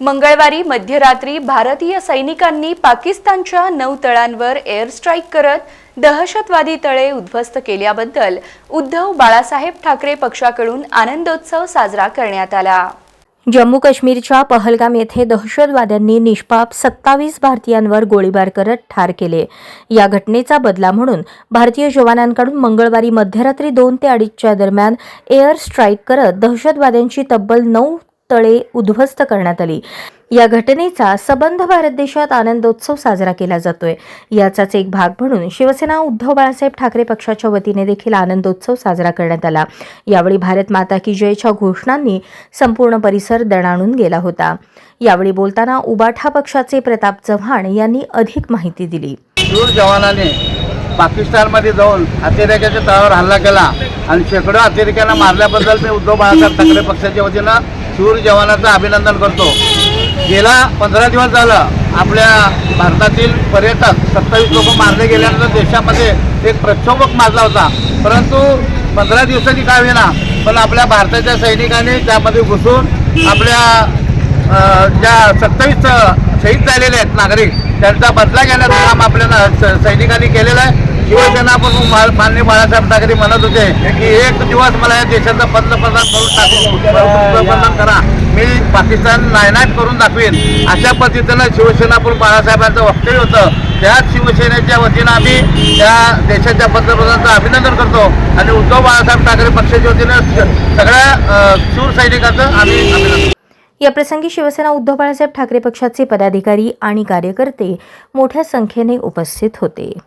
मंगळवारी मध्यरात्री भारतीय सैनिकांनी पाकिस्तानच्या नऊ तळांवर एअर स्ट्राईक करत दहशतवादी तळे उद्ध्वस्त केल्याबद्दल उद्धव बाळासाहेब ठाकरे पक्षाकडून आनंदोत्सव साजरा करण्यात आला. जम्मू काश्मीरच्या पहलगाम येथे दहशतवाद्यांनी निष्पाप सत्तावीस भारतीयांवर गोळीबार करत ठार केले. या घटनेचा बदला म्हणून भारतीय जवानांकडून मंगळवारी मध्यरात्री दोन ते अडीचच्या दरम्यान एअर स्ट्राईक करत दहशतवाद्यांची तब्बल नऊ तळे उद्ध्वस्त करण्यात आली. या घटनेचा सबंध भारत देशात आनंदोत्सव साजरा केला जातोय. याचाच एक भाग म्हणून शिवसेना उद्धव बाळासाहेब ठाकरे पक्षाच्या वतीने देखील आनंदोत्सव साजरा करण्यात आला. यावेळी भारत माता की जयच्या घोषणांनी संपूर्ण परिसर दणाणून गेला होता. यावेळी बोलताना उबाठा पक्षाचे प्रताप चव्हाण यांनी अधिक माहिती दिली. शूर जवानाने पाकिस्तानमध्ये जाऊन अतिरेक्याच्या तळावर हल्ला केला आणि शेकडो अतिरेक्यांना मारल्याबद्दल मी उद्धव बाळासाहेब ठाकरे पक्षाच्या वतीनं शूर जवानाचं अभिनंदन करतो. गेला पंधरा दिवस झालं. आपल्या भारतातील पर्यटक सत्तावीस लोक मारले गेल्यानंतर देशामध्ये एक प्रक्षोभक माजला होता. परंतु पंधरा दिवसाची काय होईना पण आपल्या भारताच्या सैनिकांनी त्यामध्ये घुसून आपल्या ज्या सत्तावीस शहीद झालेले आहेत नागरिक त्यांचा बदला घेण्याचं काम आपल्याला स- सैनिकांनी केलेलं आहे. शिवसेना पण बाळासाहेब ठाकरे म्हणत होते की एक दिवस मला या देशाचा पंतप्रधान करून टाकून पंतप्रधान करा. मी पाकिस्तान नायनाट करून दाखवेन. अशा पद्धतीनं शिवसेना पण बाळासाहेबांचं वक्तव्य होतं. त्याच शिवसेनेच्या वतीनं आम्ही त्या देशाच्या पंतप्रधानांचं अभिनंदन करतो. आणि उद्धव बाळासाहेब ठाकरे पक्षाच्या वतीनं सगळ्या अ, शूर सैनिकांचं आम्ही अभिनंदन या प्रसंगी शिवसेना उद्धव बाळासाहेब ठाकरे पक्षाचे पदाधिकारी आणि कार्यकर्ते मोठ्या संख्येने उपस्थित होते.